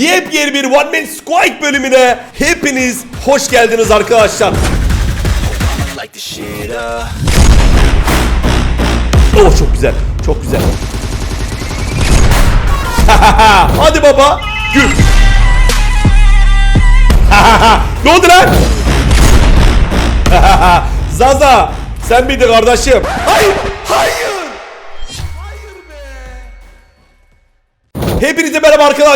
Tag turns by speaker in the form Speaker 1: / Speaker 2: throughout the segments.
Speaker 1: Yepyeni bir One Man Squad bölümüne hepiniz hoş geldiniz arkadaşlar. Oh çok güzel, çok güzel. Hadi baba, gül. ne oldu lan? Zaza, sen miydin kardeşim? Hayır,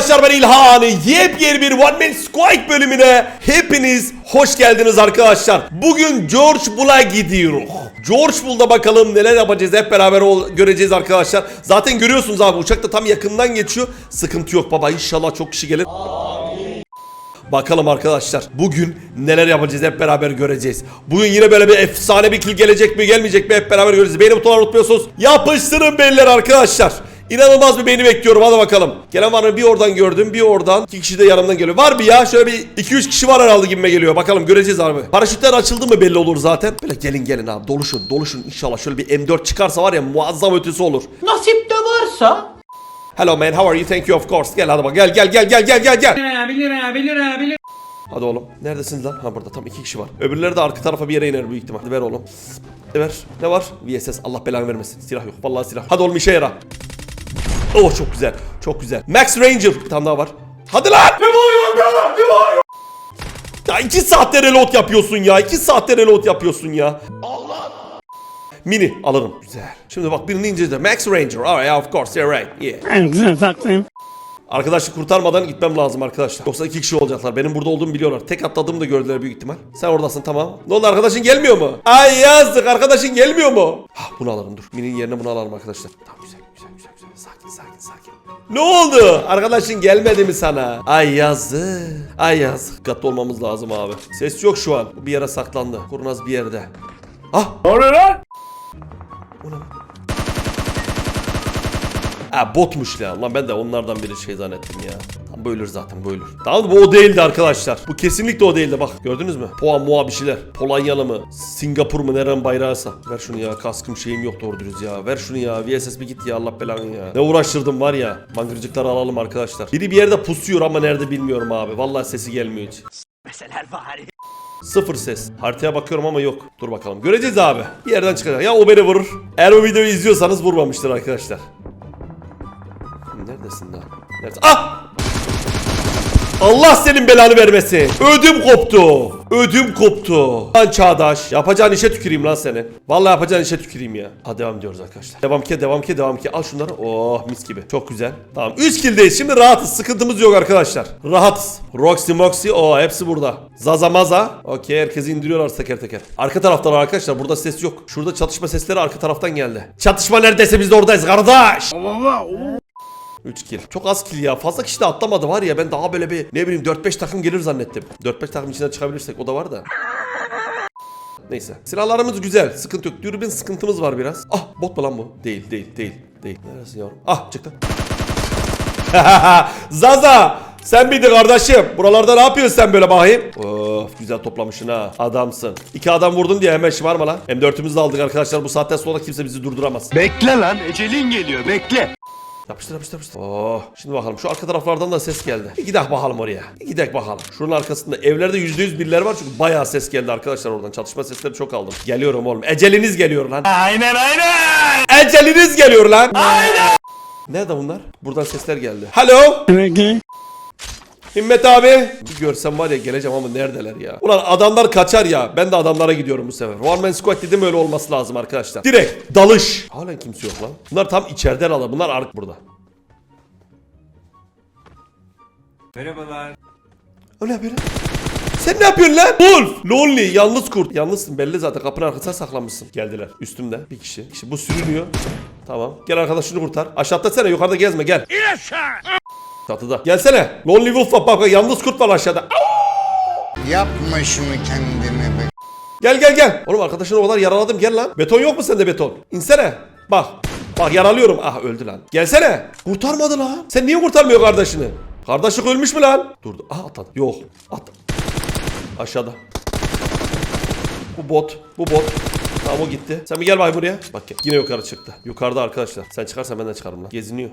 Speaker 1: arkadaşlar ben İlhan. Yepyeni bir One Man Squad bölümüne hepiniz hoş geldiniz arkadaşlar. Bugün George Bull'a gidiyoruz. George Bull'da bakalım neler yapacağız hep beraber ol- göreceğiz arkadaşlar. Zaten görüyorsunuz abi uçak da tam yakından geçiyor. Sıkıntı yok baba inşallah çok kişi gelir. Bakalım arkadaşlar bugün neler yapacağız hep beraber göreceğiz. Bugün yine böyle bir efsane bir kill gelecek mi gelmeyecek mi hep beraber göreceğiz. Beğeni butonları unutmuyorsunuz. Yapıştırın beyler arkadaşlar. İnanılmaz bir beğeni bekliyorum hadi bakalım. Gelen var mı? Bir oradan gördüm bir oradan. İki kişi de yanımdan geliyor. Var mı ya? Şöyle bir 2-3 kişi var herhalde gibime geliyor. Bakalım göreceğiz abi. Paraşütler açıldı mı belli olur zaten. Böyle gelin gelin abi doluşun doluşun inşallah. Şöyle bir M4 çıkarsa var ya muazzam ötesi olur.
Speaker 2: Nasip de varsa
Speaker 1: Hello man how are you? Thank you of course. Gel hadi bak gel gel gel gel gel gel gel.
Speaker 2: bilir ha bilir ha bilir.
Speaker 1: Hadi oğlum. Neredesiniz lan? Ha burada tam iki kişi var. Öbürleri de arka tarafa bir yere iner büyük ihtimal. Ver oğlum. Ver? Ne var? VSS. Allah belanı vermesin. Silah yok. Vallahi silah. Hadi oğlum işe yara. Oh çok güzel. Çok güzel. Max Ranger. Bir tane daha var. Hadi lan! Ne bağırıyorsun ya? Ne bağırıyorsun? Ya iki saatte reload yapıyorsun ya. iki saatte reload yapıyorsun ya. Allah! Mini alırım. Güzel. Şimdi bak birini inceledi. Max Ranger. Alright yeah, of course. You're right. Yeah. Arkadaşı kurtarmadan gitmem lazım arkadaşlar. Yoksa iki kişi olacaklar. Benim burada olduğumu biliyorlar. Tek atladığımı da gördüler büyük ihtimal. Sen oradasın tamam. Ne oldu arkadaşın gelmiyor mu? Ay yazdık arkadaşın gelmiyor mu? Hah bunu alırım dur. Minin yerine bunu alalım arkadaşlar. Tamam güzel. Sakin sakin sakin. Ne oldu? Arkadaşın gelmedi mi sana? Ay yazık. Ay yazık. Dikkatli olmamız lazım abi. Ses yok şu an. Bu bir yere saklandı. Kurnaz bir yerde. Ah Ha botmuş ya. Lan ben de onlardan biri şey zannettim ya. Bölür zaten bölür. Tamam bu o değildi arkadaşlar. Bu kesinlikle o değildi bak. Gördünüz mü? Poğa muğa bir şeyler. Polonyalı mı? Singapur mu? Neren bayrağıysa. Ver şunu ya. Kaskım şeyim yok doğru dürüst ya. Ver şunu ya. VSS bir git ya Allah belanı ya. Ne uğraştırdım var ya. Mangırcıkları alalım arkadaşlar. Biri bir yerde pusuyor ama nerede bilmiyorum abi. Vallahi sesi gelmiyor hiç. Sıfır ses. Haritaya bakıyorum ama yok. Dur bakalım. Göreceğiz abi. Bir yerden çıkacak. Ya o beni vurur. Eğer o videoyu izliyorsanız vurmamıştır arkadaşlar. Neredesin daha? Neredesin? Ah! Allah senin belanı vermesin. Ödüm koptu. Ödüm koptu. Lan Çağdaş. Yapacağın işe tüküreyim lan seni. Vallahi yapacağın işe tüküreyim ya. Hadi devam ediyoruz arkadaşlar. Devam ki, devam ki, devam ki. Al şunları. Oh mis gibi. Çok güzel. Tamam. 3 killdeyiz. Şimdi rahatız. Sıkıntımız yok arkadaşlar. Rahatız. Roxy Moxy. O hepsi burada. Zaza Maza. Okey. Herkesi indiriyorlar teker teker. Arka taraftalar arkadaşlar. Burada ses yok. Şurada çatışma sesleri arka taraftan geldi. Çatışma neredeyse biz de oradayız kardeş. 3 kill. Çok az kill ya. Fazla kişi de atlamadı var ya. Ben daha böyle bir ne bileyim 4-5 takım gelir zannettim. 4-5 takım içinden çıkabilirsek o da var da. Neyse. Silahlarımız güzel. Sıkıntı yok. Dürbün sıkıntımız var biraz. Ah bot mu lan bu? Değil değil değil. Değil. Neresi yavrum? Ah çıktı. Zaza! Sen miydin kardeşim? Buralarda ne yapıyorsun sen böyle bakayım? Of güzel toplamışsın ha. Adamsın. İki adam vurdun diye hemen şımarma lan. M4'ümüzü de aldık arkadaşlar. Bu saatten sonra kimse bizi durduramaz.
Speaker 3: Bekle lan ecelin geliyor bekle.
Speaker 1: Yapıştır yapıştır yapıştır. Oh. Şimdi bakalım şu arka taraflardan da ses geldi. Bir gidelim bakalım oraya. Bir gidelim bakalım. Şunun arkasında evlerde %100 biriler var çünkü bayağı ses geldi arkadaşlar oradan. Çatışma sesleri çok aldım. Geliyorum oğlum. Eceliniz geliyor lan.
Speaker 3: Aynen aynen.
Speaker 1: Eceliniz geliyor lan. Aynen. Nerede bunlar? Buradan sesler geldi. Hello. Himmet abi. Bir görsem var ya geleceğim ama neredeler ya? Ulan adamlar kaçar ya. Ben de adamlara gidiyorum bu sefer. One Man Squad dedim öyle olması lazım arkadaşlar. Direkt dalış. Halen kimse yok lan. Bunlar tam içeriden alır. Bunlar ark burada.
Speaker 2: Merhabalar.
Speaker 1: Öyle lan. Sen ne yapıyorsun lan? Wolf. Lonely. Yalnız kurt. Yalnızsın belli zaten. Kapının arkasına saklanmışsın. Geldiler. Üstümde. Bir kişi. kişi. Bu sürünüyor. Tamam. Gel arkadaşını kurtar. Aşağıda sene. Yukarıda gezme. Gel. İn aşağı. Çatıda. Gelsene. Lonely Wolf var. Bak bak. Yalnız kurt var aşağıda.
Speaker 4: Yapma şunu kendine be.
Speaker 1: Gel gel gel. Oğlum arkadaşını o kadar yaraladım. Gel lan. Beton yok mu sende beton? İnsene. Bak. Bak yaralıyorum. Ah öldü lan. Gelsene. Kurtarmadı lan. Sen niye kurtarmıyor kardeşini? Kardeşlik ölmüş mü lan? Durdu. Ah atladı. Yok. At. Aşağıda. Bu bot. Bu bot. Tamam o gitti. Sen bir gel bay buraya. Bak gel. Yine yukarı çıktı. Yukarıda arkadaşlar. Sen çıkarsan ben de çıkarım lan. Geziniyor.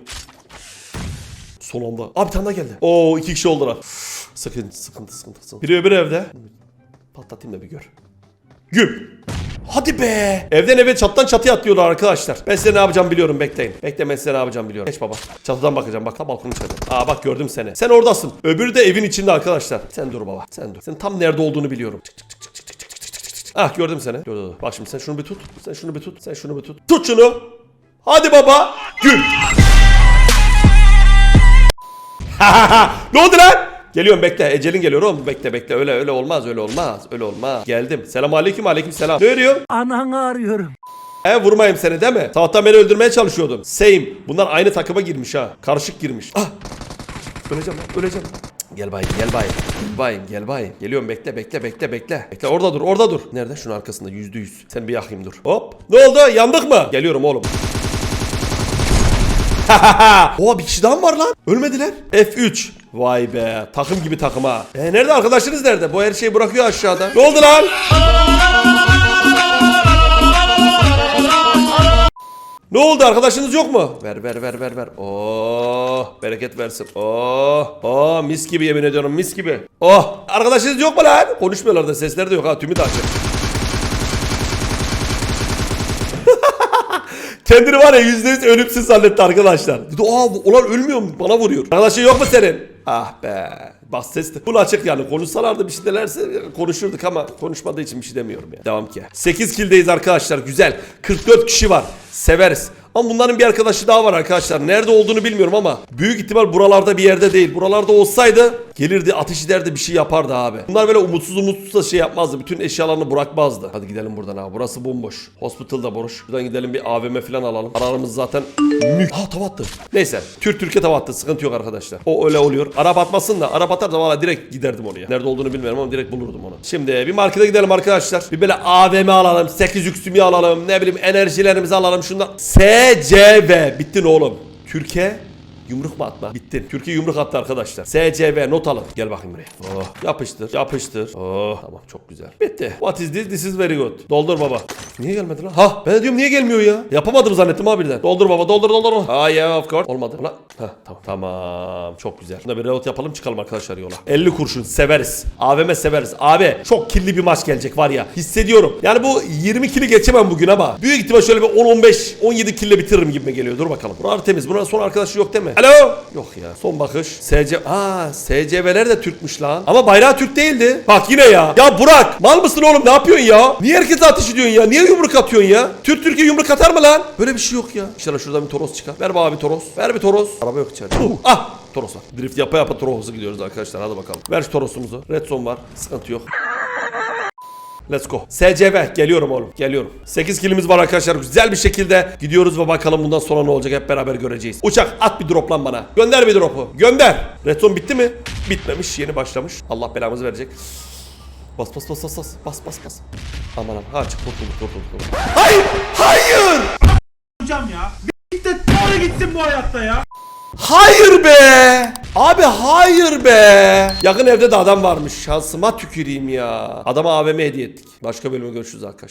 Speaker 1: Son anda. Abi bir tane daha geldi. Oo iki kişi oldular. Sıkıntı sıkıntı sıkıntı. sıkıntı. Biri öbür evde. Patlatayım da bir gör. Güm. Hadi be. Evden eve çattan çatıya atlıyorlar arkadaşlar. Ben size ne yapacağım biliyorum bekleyin. Bekle ben size ne yapacağım biliyorum. Geç baba. Çatıdan bakacağım bak. Balkonun içeride. Aa bak gördüm seni. Sen oradasın. Öbürü de evin içinde arkadaşlar. Sen dur baba. Sen dur. Sen tam nerede olduğunu biliyorum. Çık çık çık çık çık çık çık çık çık çık. Ah gördüm seni. Dur dur dur. Bak şimdi sen şunu bir tut. Sen şunu bir tut. Sen şunu bir tut. Tut şunu. Hadi baba. Gül. ne oldu lan? Geliyorum bekle. Ecelin geliyor oğlum. Bekle bekle. Öyle öyle olmaz. Öyle olmaz. Öyle olmaz. Geldim. Selam aleyküm aleyküm selam. Ne arıyorsun?
Speaker 5: Ananı arıyorum.
Speaker 1: He vurmayayım seni değil mi? Sabahtan beni öldürmeye çalışıyordun. Same. Bunlar aynı takıma girmiş ha. Karışık girmiş. Ah. Öleceğim lan. Öleceğim. Gel bayım gel bayım. Gel bayım gel bayım. Geliyorum bekle bekle bekle bekle. Bekle orada dur orada dur. Nerede? Şunun arkasında yüzde yüz. Sen bir yakayım dur. Hop. Ne oldu? Yandık mı? Geliyorum oğlum. Oha bir kişi daha mı var lan? Ölmediler. F3. Vay be. Takım gibi takım ha. E nerede arkadaşınız nerede? Bu her şeyi bırakıyor aşağıda. Ne oldu lan? Ne oldu arkadaşınız yok mu? Ver ver ver ver ver. Oh bereket versin. Oh oh mis gibi yemin ediyorum mis gibi. Oh arkadaşınız yok mu lan? Konuşmuyorlar da sesleri de yok ha tümü de açık. Kendini var ya yüzde yüz ölümsüz zannetti arkadaşlar. Dedi aa ulan ölmüyor mu? Bana vuruyor. Arkadaşın yok mu senin? Ah be. Bas ses de. Bunu açık yani. Konuşsalardı bir şey delerse konuşurduk ama konuşmadığı için bir şey demiyorum ya. Devam ki. 8 kildeyiz arkadaşlar. Güzel. 44 kişi var. Severiz. Ama bunların bir arkadaşı daha var arkadaşlar. Nerede olduğunu bilmiyorum ama büyük ihtimal buralarda bir yerde değil. Buralarda olsaydı gelirdi ateş ederdi bir şey yapardı abi. Bunlar böyle umutsuz umutsuz da şey yapmazdı. Bütün eşyalarını bırakmazdı. Hadi gidelim buradan abi. Burası bomboş. Hospital da boş. Buradan gidelim bir AVM falan alalım. Ararımız zaten mük. Ha tava attı. Neyse. Türk Türkiye tava attı. Sıkıntı yok arkadaşlar. O öyle oluyor. Arap atmasın da. Arap atar da valla direkt giderdim oraya. Nerede olduğunu bilmiyorum ama direkt bulurdum onu. Şimdi bir markete gidelim arkadaşlar. Bir böyle AVM alalım. 8 yüksümü alalım. Ne bileyim enerjilerimizi alalım. Şundan. SCV. Bittin oğlum. Türkiye Yumruk mu atma? Bittin. Türkiye yumruk attı arkadaşlar. SCV not alın. Gel bakayım buraya. Oh. Yapıştır. Yapıştır. Oh. Tamam çok güzel. Bitti. What is this? This is very good. Doldur baba. Niye gelmedi lan? Ha ben de diyorum niye gelmiyor ya? Yapamadım zannettim ha birden. Doldur baba doldur doldur. Ah yeah of course. Olmadı. Ulan. Ha tamam. Tamam. Çok güzel. Bunda bir reload yapalım çıkalım arkadaşlar yola. 50 kurşun severiz. AVM severiz. Abi çok kirli bir maç gelecek var ya. Hissediyorum. Yani bu 20 kili geçemem bugün ama. Büyük ihtimal şöyle bir 10-15 17 kille bitiririm gibi geliyor. Dur bakalım. Buralar temiz. Buranın son arkadaşı yok değil mi? Alo. Yok ya. Son bakış. SC... Aa SCV'ler de Türkmüş lan. Ama bayrağı Türk değildi. Bak yine ya. Ya Burak. Mal mısın oğlum? Ne yapıyorsun ya? Niye herkese ateş ediyorsun ya? Niye yumruk atıyorsun ya? Türk Türkiye yumruk atar mı lan? Böyle bir şey yok ya. İnşallah şuradan bir toros çıkar. Ver bana bir toros. Ver bir toros. Araba yok içeride. Uh, ah. Toros var. Drift yapa yapa Toros'a gidiyoruz arkadaşlar. Hadi bakalım. Ver şu Toros'umuzu. Redstone var. Sıkıntı yok. Let's go. SCV geliyorum oğlum. Geliyorum. 8 kilimiz var arkadaşlar. Güzel bir şekilde gidiyoruz ve bakalım bundan sonra ne olacak hep beraber göreceğiz. Uçak at bir drop lan bana. Gönder bir drop'u. Gönder. Redstone bitti mi? Bitmemiş. Yeni başlamış. Allah belamızı verecek. Bas bas bas bas bas. Bas bas bas. Aman aman. Ha çık kurtulduk kurtulduk. Hayır! Hayır!
Speaker 6: hocam ya. Bir de doğru gitsin bu hayatta ya.
Speaker 1: Hayır be! Abi hayır be! Yakın evde de adam varmış. Şansıma tüküreyim ya. Adama AVM hediye ettik. Başka bölüme görüşürüz arkadaşlar.